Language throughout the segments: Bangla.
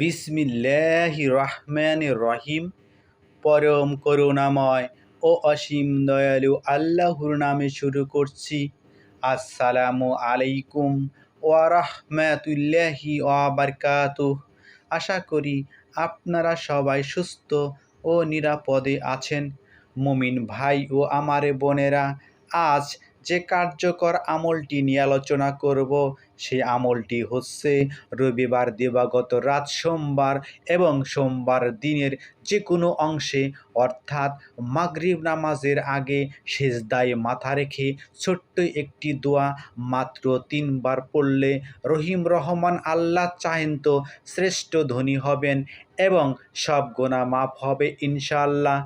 বিসমিল্লাহ রহমান রহিম পরম করুণাময় ও অসীম দয়ালু আল্লাহর নামে শুরু করছি। আসসালামু আলাইকুম ওয়া রাহমাতুল্লাহি ওয়া বারকাতুহ। আশা করি আপনারা সবাই সুস্থ ও নিরাপদে আছেন। মুমিন ভাই ও আমারে বোনেরা, আজ যে কার্যকর আমলটি নিয়ে আলোচনা করব সেই আমলটি হচ্ছে রবিবার দিবাগত রাত সোমবার এবং সোমবার দিনের যে কোনো অংশে, অর্থাৎ মাগরিব নামাজের আগে সেজদায় মাথা রেখে ছোট্ট একটি দোয়া মাত্র তিনবার পড়লে রহিম রহমান আল্লাহ চাহেন তো শ্রেষ্ঠ ধনী হবেন এবং সব গোনা মাফ হবে ইনশাআল্লাহ।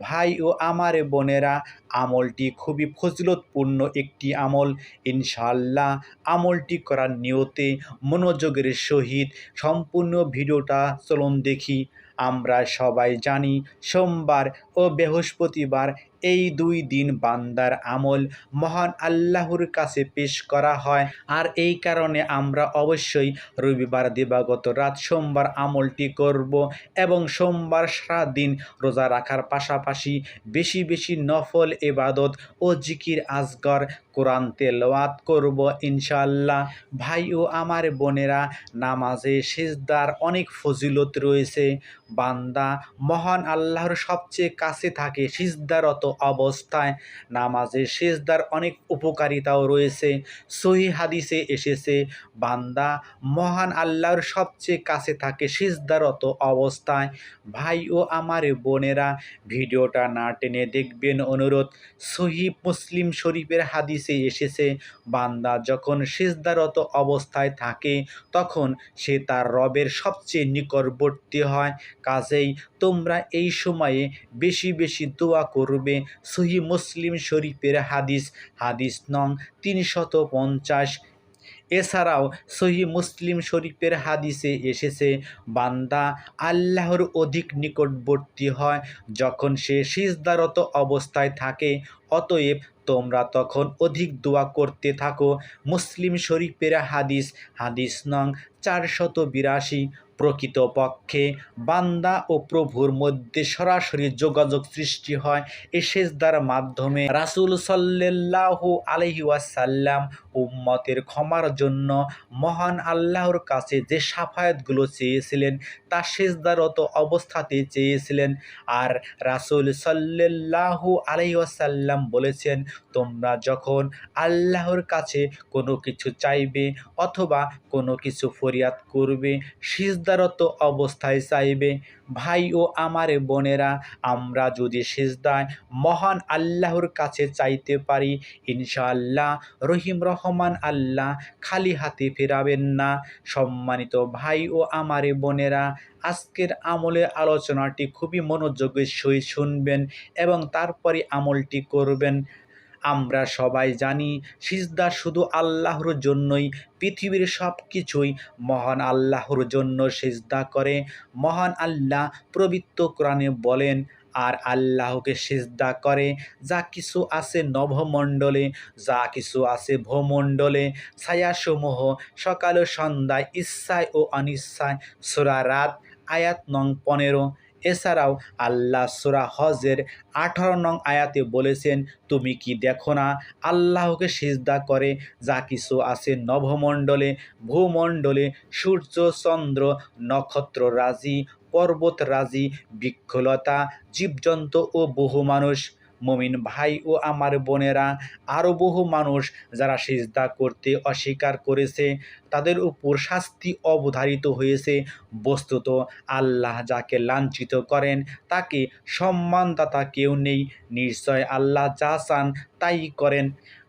ভাই ও আমার বোনেরা, আমলটি খুবই ফজিলতপূর্ণ একটি আমল। ইনশাআল্লাহ আমলটি করার নিয়তে মনোযোগের সহিত সম্পূর্ণ ভিডিওটা চলুন দেখি। আমরা সবাই জানি সোমবার ও বৃহস্পতিবার এই দুই দিন বান্দার আমল মহান আল্লাহর কাছে পেশ করা হয়। আর এই কারণে আমরা অবশ্যই রবিবার দিবাগত রাত সোমবার আমলটি করব এবং সোমবার সারাদিন রোজা রাখার পাশাপাশি বেশি বেশি নফল এবাদত ও জিকির আজগর কোরআন তেলাওয়াত করব ইনশাআল্লাহ। ভাই ও আমার বোনেরা, নামাজে সেজদার অনেক ফজিলত রয়েছে। বান্দা মহান আল্লাহর সবচেয়ে কাছে থাকে, সিজদারত অবস্থায় নামাজে সেজদার অনেক উপকারিতাও রয়েছে। সহি হাদিসে এসেছে, বান্দা মহান আল্লাহর সবচেয়ে কাছে থাকে সিজদারত অবস্থায়। ভাই ও আমার বোনেরা, ভিডিওটা না টেনে দেখবেন অনুরোধ, সহি মুসলিম শরীফের হাদিসে এসেছে, বান্দা যখন সিজদারত অবস্থায় থাকে, তখন সে তার রবের সবচেয়ে নিকটবর্তী হয়। কাজেই তোমরা এই সময়ে বেশি বেশি দোয়া করবে সহি মুসলিম শরীফের হাদিস হাদিস নং তিনশত পঞ্চাশ। এছাড়াও সহি মুসলিম শরীফের হাদিসে এসেছে, বান্দা আল্লাহর অধিক নিকটবর্তী হয়, যখন সে সিজদারত অবস্থায় থাকে, অতএব তোমরা তখন অধিক দোয়া করতে থাকো। মুসলিম শরীফের হাদিস হাদিস নং চারশত বিরাশি। প্রকৃতপক্ষে বান্দা ও প্রভুর মধ্যে সরাসরি যোগাযোগ সৃষ্টি হয় এ মাধ্যমে। রাসুল সাল্লাহ আলহি ওয়াসাল্লাম উম্মতের ক্ষমার জন্য মহান আল্লাহর কাছে যে সাফায়াতগুলো চেয়েছিলেন, তা সেজদারত অবস্থাতে চেয়েছিলেন। আর রাসুল সাল্লাহু আলহি ওয়াসাল্লাম বলেছেন, তোমরা যখন আল্লাহর কাছে কোনো কিছু চাইবে অথবা কোনো কিছু ফরিয়াদ করবে সিজদারত অবস্থায় চাইবে, ভাই ও আমার বোনেরা, আমরা যদি সিজদায় মহান আল্লাহর কাছে চাইতে পারি, ইনশাআল্লাহ রহিম রহমান আল্লাহ খালি হাতে ফেরাবেন না। সম্মানিত ভাই ও আমার বোনেরা, আজকের আমলের আলোচনাটি খুবই মনোযোগের সহিত শুনবেন এবং তারপরে আমলটি করবেন। আমরা সবাই জানি সিজদা শুধু আল্লাহর জন্যই, পৃথিবীর সব কিছুই মহান আল্লাহর জন্য সিজদা করে। মহান আল্লাহ পবিত্র কোরআনে বলেন, আর আল্লাহকে সিজদা করে যা কিছু আছে নভমণ্ডলে যা কিছু আছে ভূমণ্ডলে, ছায়াসমূহ, সকাল সন্ধ্যায়, ইচ্ছায় ও অনিচ্ছায়, সোরা রাত, আয়াত নং পনেরো এছাড়াও আল্লাহ সুরা হজের আঠারো নং আয়াতে বলেছেন, তুমি কি দেখো না? আল্লাহকে সিজদা করে যা কিছু আছে নভমণ্ডলে ভূমণ্ডলে, সূর্য, চন্দ্র, নক্ষত্র রাজি, পর্বত রাজি, বৃক্ষলতা, জীবজন্তু ও বহু মানুষ। মমিন ভাই ও আমার বোনেরা আরও বহু মানুষ যারা সিজদা করতে অস্বীকার করেছে, তাদের উপর শাস্তি অবধারিত হয়েছে। বস্তুত আল্লাহ যাকে লাঞ্ছিত করেন, তাকে সম্মানদাতা কেউ নেই। নিশ্চয় আল্লাহ যা চান তাই করেন।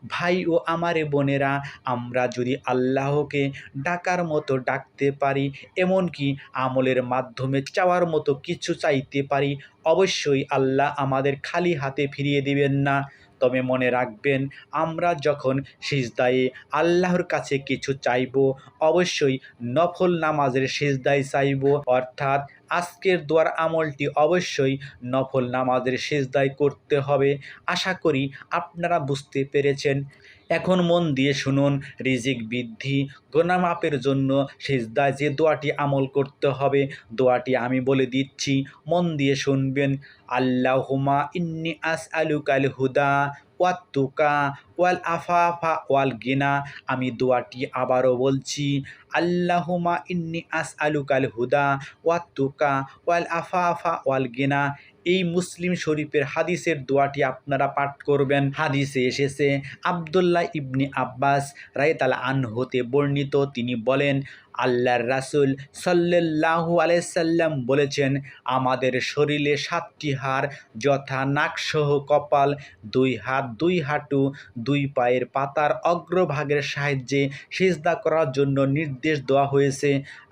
ভাই ও আমারে বোনেরা, আমরা যদি আল্লাহকে ডাকার মতো ডাকতে পারি, এমনকি আমলের মাধ্যমে চাওয়ার মতো কিছু চাইতে পারি, অবশ্যই আল্লাহ আমাদের খালি হাতে ফিরিয়ে দিবেন না। তবে মনে রাখবেন, আমরা যখন সিজদায়ে আল্লাহর কাছে কিছু চাইব, অবশ্যই নফল নামাজের সিজদায় চাইব। অর্থাৎ আজকের দোয়ার আমলটি অবশ্যই নফল নামাজের সেজদায় করতে হবে। আশা করি আপনারা বুঝতে পেরেছেন। এখন মন দিয়ে শুনুন, রিজিক বৃদ্ধি, গোনা মাপের জন্য সিজদায় যে দোয়াটি আমল করতে হবে, দোয়াটি আমি বলে দিচ্ছি, মন দিয়ে শুনবেন আল্লাহুমা ইন্নি আস আলুকাল হুদা ওয়াত্তুকা ওয়াল আফাফা ওয়াল গিনা। আমি দোয়াটি আবারও বলছি আল্লাহুমা ইন্নি আস আলুকাল হুদা ওয়াত্তুকা ওয়াল আফাফা ওয়াল গিনা। এই মুসলিম শরীফের হাদিসের দোয়াটি আপনারা পাঠ করবেন। হাদিসে এসেছে, আবদুল্লাহ ইবনি আব্বাস রায়তাল আন হতে বর্ণিত, তিনি বলেন আল্লাহর রাসুল সাল্লাহু আলাইসাল্লাম বলেছেন, আমাদের শরীরে সাতটি হাড়, যথা নাকসহ কপাল, দুই হাত, দুই হাঁটু, দুই পায়ের পাতার অগ্রভাগের সাহায্যে সিজদা করার জন্য নির্দেশ দেওয়া হয়েছে,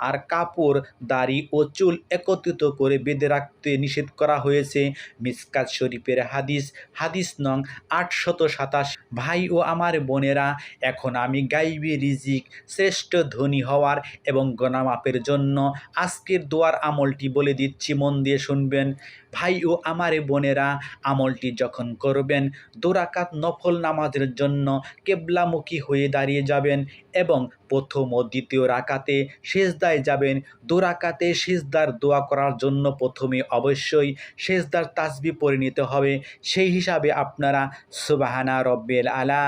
আর কাপড়, দাড়ি ও চুল একত্রিত করে বেঁধে রাখতে নিষেধ করা হয়েছে। মিসকাত শরীফের হাদিস হাদিস নং আটশত সাতাশ। ভাই ও আমার বোনেরা, এখন আমি গাইবি রিজিক, শ্রেষ্ঠ ধনী হওয়ার এবং গণামাপের জন্য আজকের দোয়ার আমলটি বলে দিচ্ছি। মন দিয়ে শুনবেন। ভাই ও আমারে বোনেরা, আমলটি যখন করবেন, দোরাকাত নফল নামাজের জন্য কেবলামুখী হয়ে দাঁড়িয়ে যাবেন এবং প্রথম ও দ্বিতীয় রাকাতে সেজদায় যাবেন। দোরাকাতে সেজদার দোয়া করার জন্য প্রথমে অবশ্যই সেজদার তাসবি পরে নিতে হবে। সেই হিসাবে আপনারা সুবাহানা রব্বেল আলা,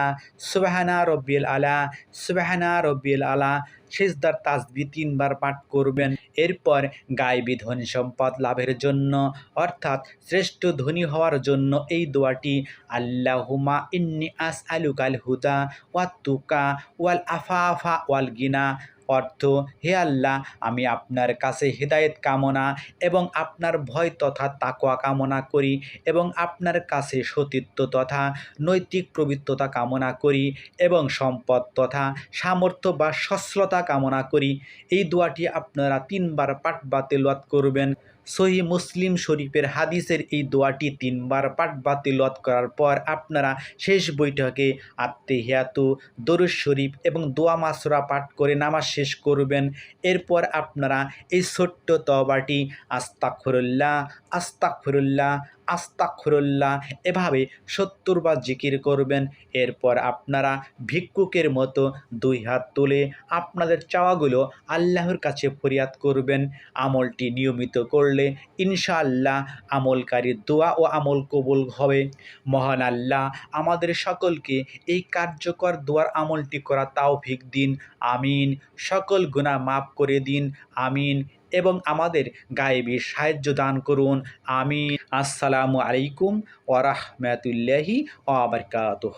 সুবাহানা রব্বেল আলা, সুবাহানা রব্বেল আলা সেজদার তাসবি তিনবার পাঠ করবেন। এরপর গায়েবী ধন সম্পদ লাভের জন্য অর্থাৎ শ্রেষ্ঠ ধনী হওয়ার জন্য এই দোয়াটি আল্লাহুমা ইন্নি আস আলুকাল হুদা ওয়াত্তুকা ওয়াল আফা আফা ওয়াল গিনা। অর্থ, হে আল্লাহ, আমি আপনার কাছে হৃদায়ত কামনা এবং আপনার ভয় তথা তাকোয়া কামনা করি এবং আপনার কাছে সতীত্ব তথা নৈতিক পবিত্রতা কামনা করি এবং সম্পদ তথা সামর্থ্য বা সচ্ছলতা কামনা করি। এই দোয়াটি আপনারা তিনবার পাঠ বা তেলাওয়াত করবেন। সহি মুসলিম শরীফের হাদিসের এই দোয়াটি তিনবার পাঠ বা তেলাওয়াত করার পর আপনারা শেষ বৈঠকে আত্মেহিয়াতু দরুদ শরীফ এবং দোয়া মাসরা পাঠ করে নামাজ শেষ করবেন। এরপর আপনারা এই ছোট্ট তবাটি আস্তাক্ষরুল্লাহ আস্তাকফরুল্লাহ আস্তাকফরুল্লাহ এভাবে সত্তর বার জিকির করবেন। এরপর আপনারা ভিক্ষুকের মতো দুই হাত তুলে আপনাদের চাওয়াগুলো আল্লাহর কাছে ফরিয়াদ করবেন। আমলটি নিয়মিত করলে ইনশাআল্লাহ আমলকারীর দোয়া ও আমল কবুল হবে। মহান আল্লাহ আমাদের সকলকে এই কার্যকর দোয়ার আমলটি করা তাও ভিক দিন। আমিন। সকল গুণা মাফ করে দিন। আমিন। এবং আমাদের গায়েবী সাহায্য দান করুন। আমি আসসালামু আলাইকুম ওরহমতুল্লাহি ওবরকাতুহ